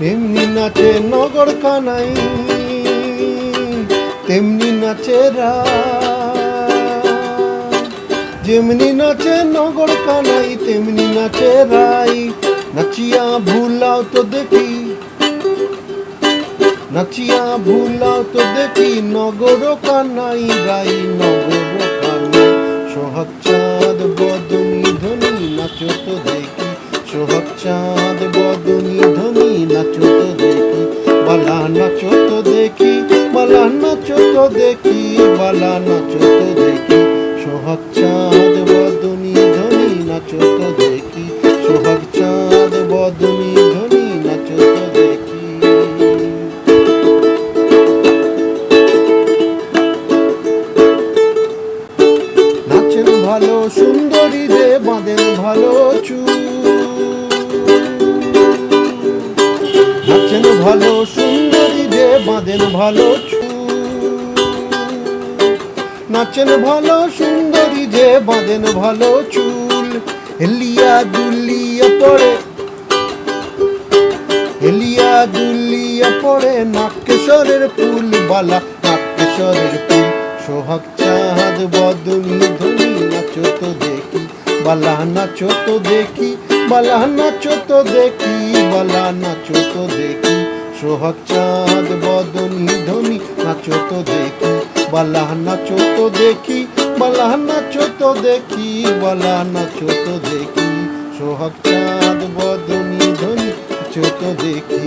এমনি নাচে নগর কানাই, তেমনি নাচে যেমনি নাচে নগর কানাই, তেমনি নাচে রাই। নাচিয়া ভুলাও তো দেখি, নাচিয়া ভুলাও তো দেখি, নগর কানাই রাই, নগর কানাই। সোহাগ চাঁদ তো দেখি বালা নাচো তো দেখি বালা নাচো তো দেখি। সোহাগ চাঁদ, বদনি ধনি নাচো তো দেখি। সোহাগ চাঁদ, বদনি ধনি নাচো তো দেখি। নাচেন ভালো সুন্দরী রে বাঁধেন ভালো চুল। রে বাঁধেন ভালো নাচেন ভালো সুন্দরী যে, বাঁধেন ভালো চুল। হেলিয়া দুলিয়া পড়ে হেলিয়া দুলিয়া পড়ে নাক্যেশ্বরের ফুল, বালা নাক্যেশ্বরের ফুল। সোহাগ চাঁদ, বদনি, ধনি, নাচো তো দেখি, বালা নাচো তো দেখি, বালা নাচো তো দেখি, বালা নাচো তো দেখি। সোহাগ চাঁদ, বদনি ধনি নাচো তো দেখি, বালা নাচো তো দেখি, বালা নাচো তো দেখি, বালা নাচো তো দেখি, সোহাগ চাঁদ, বদনি ধনি নাচো তো দেখি।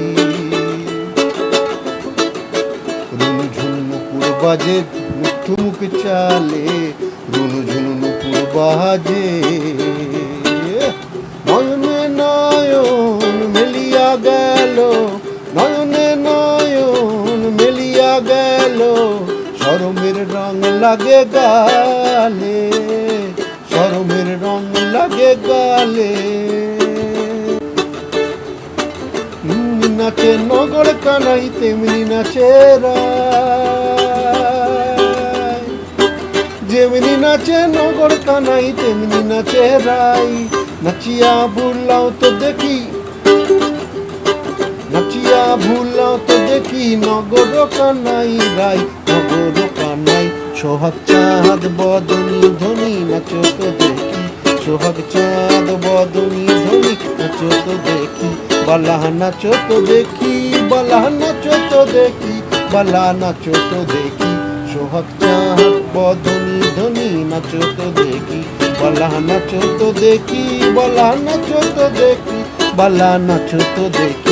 নুপুর বাজে মুখ চালে, রুনু ঝুনু বাজে। গেল সরমের রং লাগে গালে সরমের রং লাগে গালে। নাচে নগর কানাই, তেমনি নাচে যেমনি নাচে নগর কানাই, তেমনি নাচে রাই নাচিয়া বুলাও তো দেখি ভুলাও তো দেখি নগর কানাই রাই নগর কানাই। সোহাগ চাঁদ, বদনি ধনি নাচো তো দেখি। সোহাগ চাঁদ, বদনি ধনি নাচো তো দেখি। বালা নাচো তো দেখি বালা নাচো তো দেখি বালা নাচো তো দেখি। সোহাগ চাঁদ, বদনি ধনি নাচো তো দেখি। বালা নাচো তো দেখি বালা নাচো তো দেখি বালা নাচো তো দেখি।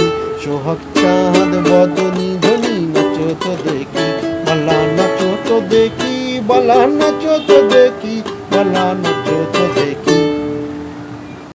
সোহাগ চাঁদ, বদনি ধনি নাচো তো দেখি বালা নাচো তো দেখি, বালা নাচো তো দেখি বালা নাচো তো দেখি।